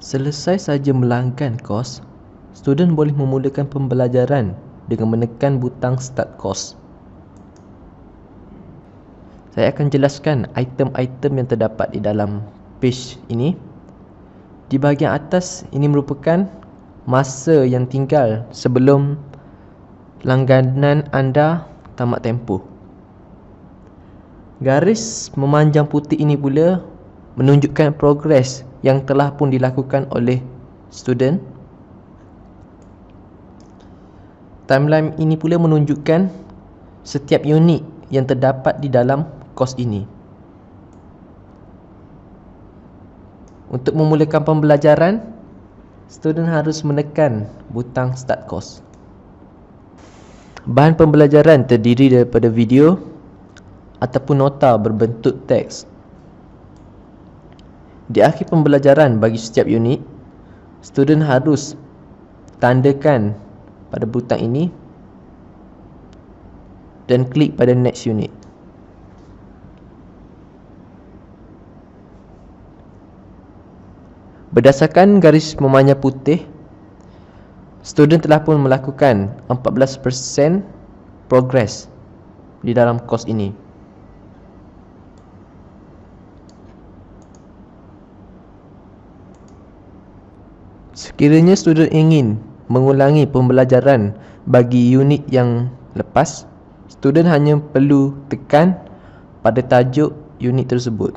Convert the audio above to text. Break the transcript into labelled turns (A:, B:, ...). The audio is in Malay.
A: Selesai saja melanggan kos, student boleh memulakan pembelajaran dengan menekan butang start course. Saya akan jelaskan item-item yang terdapat di dalam page ini. Di bahagian atas ini merupakan masa yang tinggal sebelum langganan anda tamat tempoh. Garis memanjang putih ini pula menunjukkan progres yang telah pun dilakukan oleh student. Timeline ini pula menunjukkan setiap unit yang terdapat di dalam kos ini. Untuk memulakan pembelajaran, student harus menekan butang start course. Bahan pembelajaran terdiri daripada video ataupun nota berbentuk teks. Di akhir pembelajaran bagi setiap unit, student harus tandakan pada butang ini dan klik pada next unit. Berdasarkan garis memanjang putih, student telah pun melakukan 14% progress di dalam kos ini. Sekiranya student ingin mengulangi pembelajaran bagi unit yang lepas, student hanya perlu tekan pada tajuk unit tersebut.